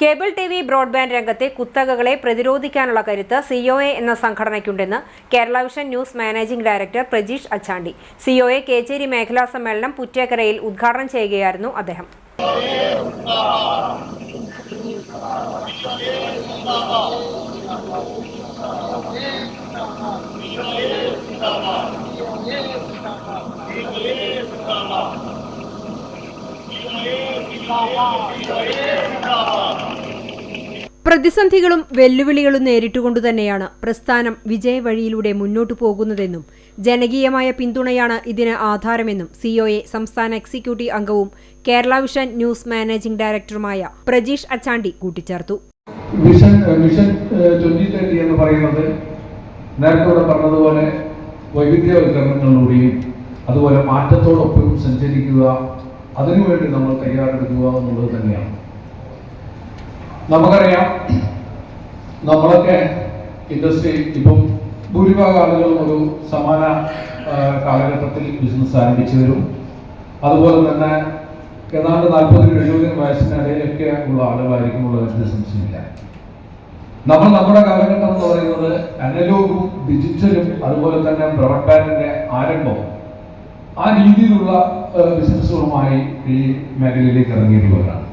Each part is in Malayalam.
കേബിൾ ടി വി ബ്രോഡ്ബാൻഡ് രംഗത്തെ കുത്തകകളെ പ്രതിരോധിക്കാനുള്ള കരുത്ത് സി ഒ എ എന്ന സംഘടനയ്ക്കുണ്ടെന്ന് Kerala vision news managing director Prajeesh Achandi. C O A Kecheri മേഖലാ സമ്മേളനം പുറ്റേക്കരയിൽ ഉദ്ഘാടനം ചെയ്യുകയായിരുന്നു അദ്ദേഹം. പ്രതിസന്ധികളും വെല്ലുവിളികളും നേരിട്ടുകൊണ്ടു തന്നെയാണ് പ്രസ്ഥാനം വിജയവഴിയിലൂടെ മുന്നോട്ടു പോകുന്നതെന്നും ജനകീയമായ പിന്തുണയാണ് ഇതിന് ആധാരമെന്നും സിഒഎ സംസ്ഥാന എക്സിക്യൂട്ടീവ് അംഗവും കേരള വിഷൻ ന്യൂസ് മാനേജിംഗ് ഡയറക്ടറുമായ പ്രജീഷ് അച്ചാണ്ടി കൂട്ടിച്ചേർത്തു. വിഷൻ വിഷൻ എന്ന് പറയുന്നത് നേരത്തെ പറഞ്ഞതുപോലെ വൈവിധ്യവൽക്കരണങ്ങളിലൂടെയും അതുപോലെ മാറ്റത്തോടൊപ്പം സഞ്ചരിക്കുക അതിനുവേണ്ടി നമ്മൾ തയ്യാറെടുക്കുക എന്നുള്ളത് തന്നെയാണ്. നമുക്കറിയാം നമ്മളൊക്കെ ഇൻഡസ്ട്രി ഇപ്പം ഭൂരിഭാഗം ആളുകളും ഒരു സമാന കാലഘട്ടത്തിൽ ബിസിനസ് ആരംഭിച്ചു വരും. അതുപോലെ തന്നെ ഏതാണ്ട് നാൽപ്പതിനും എഴുപതിനും വയസ്സിനിടയിലൊക്കെ ഉള്ള ആളുകളായിരിക്കും ഉള്ള സംശയമില്ല. നമ്മൾ നമ്മുടെ കാലഘട്ടം എന്ന് പറയുന്നത് അനലോഗും ഡിജിറ്റലും അതുപോലെ തന്നെ ബ്രോഡ്ബാൻഡിന്റെ ആരംഭം ആ രീതിയിലുള്ള ബിസിനസ്സുകളുമായി ഈ മേഖലയിലേക്ക് ഇറങ്ങിയിട്ടുള്ളവരാണ്.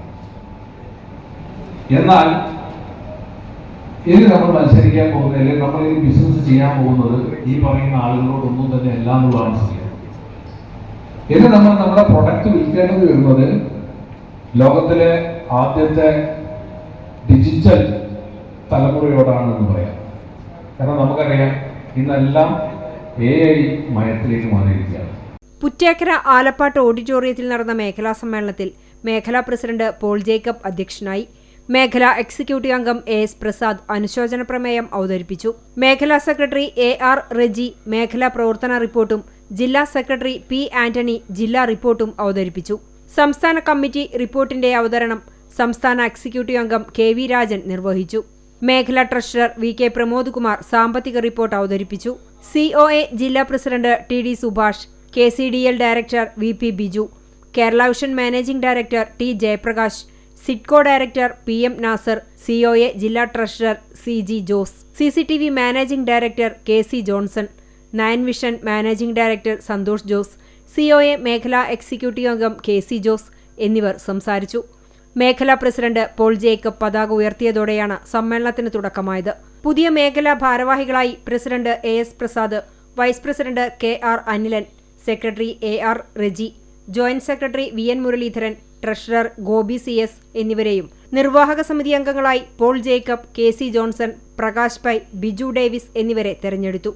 എന്നാൽ ഇനി നമ്മൾ മത്സരിക്കാൻ പോകുന്നത് അല്ലെങ്കിൽ നമ്മൾ ഇനി ബിസിനസ് ചെയ്യാൻ പോകുന്നത് ഈ പറയുന്ന ആളുകളോടൊന്നും തന്നെ അല്ല എന്നുള്ളതാണ് സത്യം ഇനി നമ്മൾ നമ്മുടെ പ്രൊഡക്റ്റ് വിൽക്കേണ്ടത് വരുന്നത് ലോകത്തിലെ ആദ്യത്തെ ഡിജിറ്റൽ തലമുറയോടാണെന്ന് പറയാം. കാരണം നമുക്കറിയാം ഇന്നെല്ലാം എ ഐ മയത്തിലേക്ക് മാറിയിരിക്കുകയാണ്. പുറ്റേക്കര ആലപ്പാട്ട് ഓഡിറ്റോറിയത്തിൽ നടന്ന മേഖലാ സമ്മേളനത്തിൽ മേഖലാ പ്രസിഡന്റ് പോൾ ജേക്കബ് അധ്യക്ഷനായി മേഖലാ എക്സിക്യൂട്ടീവ് അംഗം എ എസ് പ്രസാദ് അനുശോചന പ്രമേയം അവതരിപ്പിച്ചു. മേഖലാ സെക്രട്ടറി എ ആർ റെജി മേഖലാ പ്രവർത്തന റിപ്പോർട്ടും ജില്ലാ സെക്രട്ടറി പി ആന്റണി ജില്ലാ റിപ്പോർട്ടും അവതരിപ്പിച്ചു. സംസ്ഥാന കമ്മിറ്റി റിപ്പോർട്ടിന്റെ അവതരണം സംസ്ഥാന എക്സിക്യൂട്ടീവ് അംഗം കെ വി രാജൻ നിർവഹിച്ചു. മേഖലാ treasurer V K Pramod Kumar സാമ്പത്തിക റിപ്പോർട്ട് അവതരിപ്പിച്ചു. സിഒഎ ജില്ലാ president T D Subhash K C D L director V P Biju Kerala vision managing director T Jayaprakash Sidco director P M Nasar COA ജില്ലാ treasurer C G Jose C C T V managing director K C Johnson nine vision managing director Santhosh Jose COA മേഖലാ എക്സിക്യൂട്ടീവ് അംഗം കെ സി ജോസ് എന്നിവർ സംസാരിച്ചു. മേഖലാ പ്രസിഡന്റ് പോൾ ജേക്കബ് പതാക ഉയർത്തിയതോടെയാണ് സമ്മേളനത്തിന് തുടക്കമായത്. പുതിയ മേഖലാ ഭാരവാഹികളായി president A S Prasad vice president K R Anilan secretary A R Reji joint secretary V N Muraleedharan treasurer Gopi C S എന്നിവരെയും നിർവാഹക സമിതി അംഗങ്ങളായി Paul Jacob K C Johnson Prakash Pai Biju Davis എന്നിവരെ തെരഞ്ഞെടുത്തു.